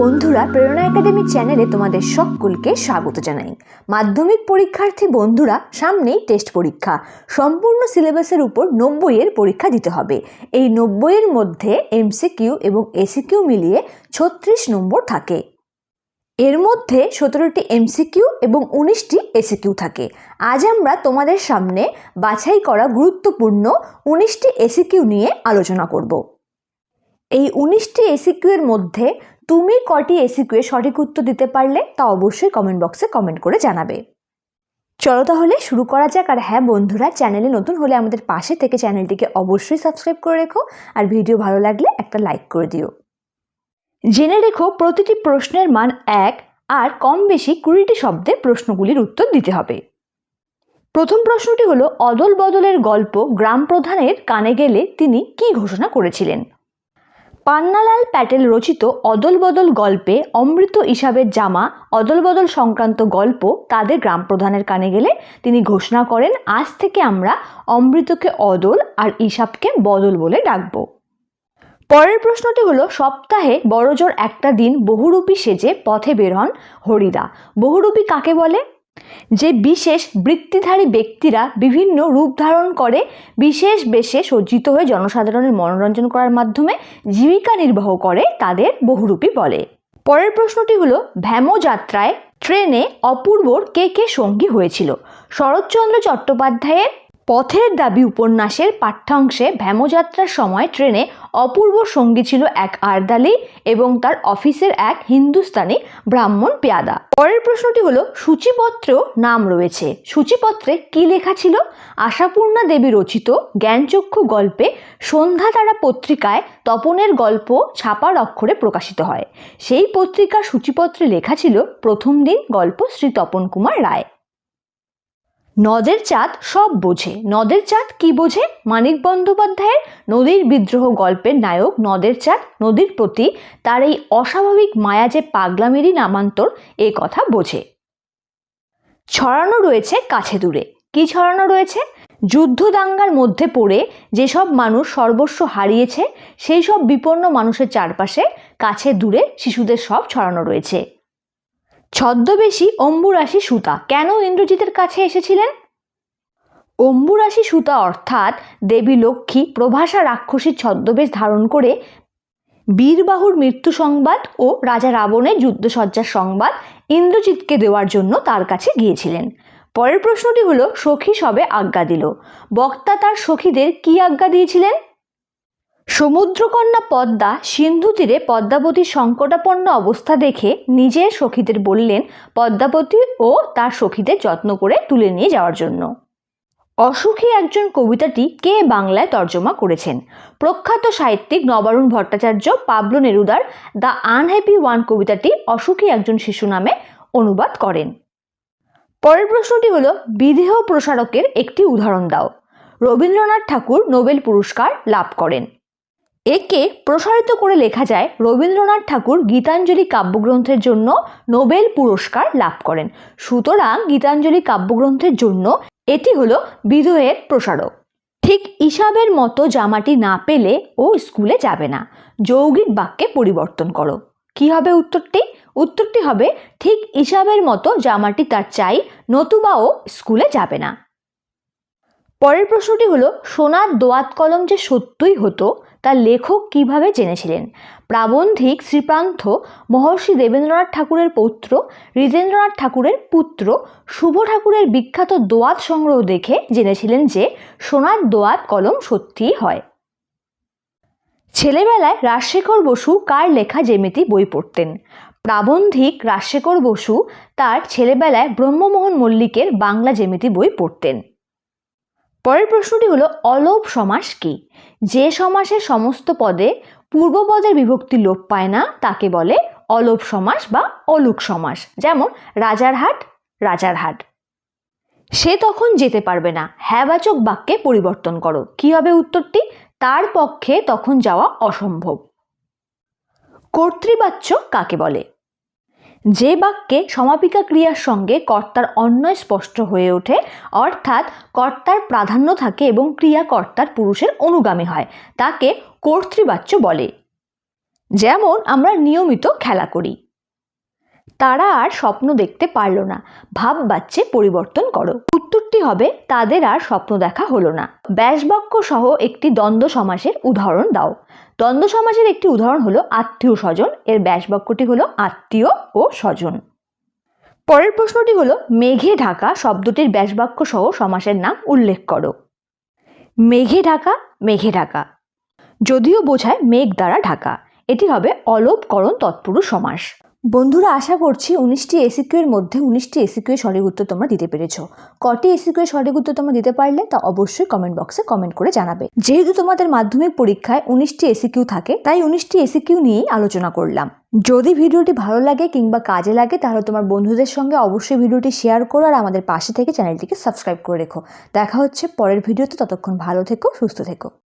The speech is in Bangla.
বন্ধুরা প্রেরণা একাডেমি চ্যানেলে তোমাদের সকলকে স্বাগত জানাই। মাধ্যমিক পরীক্ষার্থী বন্ধুরা, সামনেই টেস্ট পরীক্ষা। সম্পূর্ণ সিলেবাসের উপর নব্বইয়ের পরীক্ষা দিতে হবে। এই নব্বইয়ের মধ্যে এমসিকিউ এবং এসিকিউ মিলিয়ে ছত্রিশ নম্বর থাকে। এর মধ্যে সতেরোটি এমসিকিউ এবং উনিশটি এসিকিউ থাকে। আজ আমরা তোমাদের সামনে বাছাই করা গুরুত্বপূর্ণ উনিশটি এসিকিউ নিয়ে আলোচনা করব। এই উনিশটি এসিকিউ এর মধ্যে তুমি কটি এসিকিউ এর সঠিক উত্তর দিতে পারলে তা অবশ্যই কমেন্ট বক্সে কমেন্ট করে জানাবে। চলো তাহলে শুরু করা যাক। আর হ্যাঁ বন্ধুরা চ্যানেলে নতুন হলে আমাদের পাশে থেকে চ্যানেলটিকে অবশ্যই সাবস্ক্রাইব করে রেখো। আর ভিডিও ভালো লাগলে একটা লাইক করে দিও। জেনে রেখো, প্রতিটি প্রশ্নের মান এক, আর কম বেশি কুড়িটি শব্দে প্রশ্নগুলির উত্তর দিতে হবে। প্রথম প্রশ্নটি হলো অদল বদলের গল্প গ্রাম প্রধানের কানে গেলে তিনি কি ঘোষণা করেছিলেন? পান্নালাল প্যাটেল রচিত অদল বদল গল্পে অমৃত ইসাবের জামা, অদল বদল সংক্রান্ত গল্প তাদের গ্রাম প্রধানের কানে গেলে তিনি ঘোষণা করেন, আজ থেকে আমরা অমৃতকে অদল আর ইসাবকে বদল বলে ডাকবো। পরের প্রশ্নটি হলো, সপ্তাহে বড়জোর একটা দিন বহুরূপী সেজে পথে বের হন হরিদা। বহুরূপী কাকে বলে? যে বিশেষ বৃত্তিধারী ব্যক্তিরা বিভিন্ন রূপ ধারণ করে, বিশেষ বেশে সজ্জিত হয়ে জনসাধারণের মনোরঞ্জন করার মাধ্যমে জীবিকা নির্বাহ করে, তাদের বহুরূপী বলে। পরের প্রশ্নটি হলো, ভ্যামো যাত্রায় ট্রেনে অপূর্বর কে কে সঙ্গী হয়েছিল? শরৎচন্দ্র চট্টোপাধ্যায়ের পথের দাবি উপন্যাসের পাঠ্যাংশে ভ্যামোযাত্রার সময় ট্রেনে অপূর্ব সঙ্গী ছিল এক আর্দালি এবং তার অফিসের এক হিন্দুস্তানি ব্রাহ্মণ পেয়াদা। পরের প্রশ্নটি হলো, সূচিপত্রেও নাম রয়েছে। সূচিপত্রে কি লেখা ছিল? আশাপূর্ণা দেবী রচিত জ্ঞানচক্ষু গল্পে সন্ধ্যা তারা পত্রিকায় তপনের গল্প ছাপার অক্ষরে প্রকাশিত হয়। সেই পত্রিকার সূচিপত্রে লেখা ছিল, প্রথম দিন গল্প শ্রী তপন কুমার রায়। নদের চাঁদ সব বোঝে। নদের চাঁদ কি বোঝে? মানিক বন্দ্যোপাধ্যায়ের নদীর বিদ্রোহ গল্পের নায়ক নদের চাঁদ, নদীর প্রতি তার এই অস্বাভাবিক মায়া যে পাগলামেরই নামান্তর, এ কথা বোঝে। ছড়ানো রয়েছে কাছে দূরে। কি ছড়ানো রয়েছে? যুদ্ধ দাঙ্গার মধ্যে পড়ে যেসব মানুষ সর্বস্ব হারিয়েছে, সেই সব বিপন্ন মানুষের চারপাশে কাছে দূরে শিশুদের সব ছড়ানো রয়েছে। ছদ্মবেশী অম্বুরাশি সুতা। কেন ইন্দ্রজিতের কাছে এসেছিলেন? অম্বুরাশি সুতা অর্থাৎ দেবী লক্ষ্মী প্রভাসা রাক্ষসীর ছদ্মবেশ ধারণ করে বীরবাহুর মৃত্যু সংবাদ ও রাজা রাবণের যুদ্ধসজ্জার সংবাদ ইন্দ্রজিৎকে দেওয়ার জন্য তার কাছে গিয়েছিলেন। পরের প্রশ্নটি হলো, সখী সবে আজ্ঞা দিল। বক্তা তার সখীদের কি আজ্ঞা দিয়েছিলেন? সমুদ্রকন্যা পদ্মা সিন্ধু তীরে পদ্মাবতীর সংকটাপন্ন অবস্থা দেখে নিজের সখীদের বললেন, পদ্মাবতী ও তার সখীদের যত্ন করে তুলে নিয়ে যাওয়ার জন্য। অসুখী একজন কবিতাটি কে বাংলায় তর্জমা করেছেন? প্রখ্যাত সাহিত্যিক নবারুণ ভট্টাচার্য পাবলো নেরুদার দ্য আনহ্যাপি ওয়ান কবিতাটি অসুখী একজন শিশু নামে অনুবাদ করেন। পরের প্রশ্নটি হল, বিদেহ প্রসারকের একটি উদাহরণ দাও। রবীন্দ্রনাথ ঠাকুর নোবেল পুরস্কার লাভ করেন। একে প্রসারিত করে লেখা যায় রবীন্দ্রনাথ ঠাকুর গীতাঞ্জলি কাব্যগ্রন্থের জন্য নোবেল পুরস্কার লাভ করেন। সুতরাং গীতাঞ্জলি কাব্যগ্রন্থের জন্য এটি হলো বিধেয়ের প্রসারক। ঠিক ইসাবের মতো জামাটি না পেলে ও স্কুলে যাবে না। যৌগিক বাক্যে পরিবর্তন করো। কি হবে উত্তরটি? উত্তরটি হবে, ঠিক ইসাবের মতো জামাটি তার চাই নতুবা ও স্কুলে যাবে না। পরের প্রশ্নটি হলো, সোনার দোয়াত কলম যে সত্যই হতো তার লেখক কীভাবে জেনেছিলেন? প্রাবন্ধিক শ্রীপ্রান্থ মহর্ষি দেবেন্দ্রনাথ ঠাকুরের পৌত্র হৃদেন্দ্রনাথ ঠাকুরের পুত্র, শুভ ঠাকুরের বিখ্যাত দোয়াত সংগ্রহ দেখে জেনেছিলেন যে, সোনার দোয়াত কলম সত্যিই হয়। ছেলেবেলায় রাজশেখর বসু কার লেখা জেমিতি বই পড়তেন? প্রাবন্ধিক রাজশেখর বসু তার ছেলেবেলায় ব্রহ্মমোহন মল্লিকের বাংলা জেমিতি বই পড়তেন। পরের প্রশ্নটি হলো অলোপ সমাস কি? যে সমাসের সমস্ত পদে পূর্বপদের বিভক্তি লোপ পায় না, তাকে বলে অলোপ সমাস বা অলুক সমাস। যেমন রাজারহাট রাজারহাট সে তখন যেতে পারবে না। হ্যাবাচক বাক্যে পরিবর্তন করো। কি হবে উত্তরটি? তার পক্ষে তখন যাওয়া অসম্ভব। কর্তৃবাচ্য কাকে বলে? যে বাক্যে সমাপিকা ক্রিয়ার সঙ্গে কর্তার অন্যয় স্পষ্ট হয়ে ওঠে, অর্থাৎ কর্তার প্রাধান্য থাকে এবং ক্রিয়া কর্তার পুরুষের অনুগামী হয়, তাকে কর্তৃবাচ্য বলে। যেমন আমরা নিয়মিত খেলা করি। তারা আর স্বপ্ন দেখতে পারল না ভাব বাচ্চে পরিবর্তন করো। উত্তরটি হবে, তাদের আর স্বপ্ন দেখা হলো না। ব্যাসবাক্য সহ একটি দ্বন্দ্ব সমাসের উদাহরণ দাও। দ্বন্দ্ব সমাসের একটি উদাহরণ হলো আত্মীয় স্বজন। এর ব্যাসবাক্যটি হলো আত্মীয় ও স্বজন। পরের প্রশ্নটি হলো, মেঘে ঢাকা শব্দটির ব্যাসবাক্য সহ সমাসের নাম উল্লেখ করো। মেঘে ঢাকা মেঘে ঢাকা। যদিও বোঝায় মেঘ দ্বারা ঢাকা। এটি হবে অলোপকরণ তৎপুরুষ সমাস। বন্ধুরা, আশা করছি উনিশটি এসিকিউ এর মধ্যে উনিশটি এসিকিউ এর সঠিক উত্তর তোমরা দিতে পেরেছ। কটি এসিকিউ এর সঠিক উত্তর তোমরা দিতে পারলে তা অবশ্যই কমেন্ট বক্সে কমেন্ট করে জানাবে। যেহেতু তোমাদের মাধ্যমিক পরীক্ষায় উনিশটি এসিকিউ থাকে, তাই উনিশটি এসিকিউ নিয়েই আলোচনা করলাম। যদি ভিডিওটি ভালো লাগে কিংবা কাজে লাগে, তাহলে তোমার বন্ধুদের সঙ্গে অবশ্যই ভিডিওটি শেয়ার করো আর আমাদের পাশে থেকে চ্যানেলটিকে সাবস্ক্রাইব করে রেখো। দেখা হচ্ছে পরের ভিডিওতে, ততক্ষণ ভালো থেকো, সুস্থ থেকো।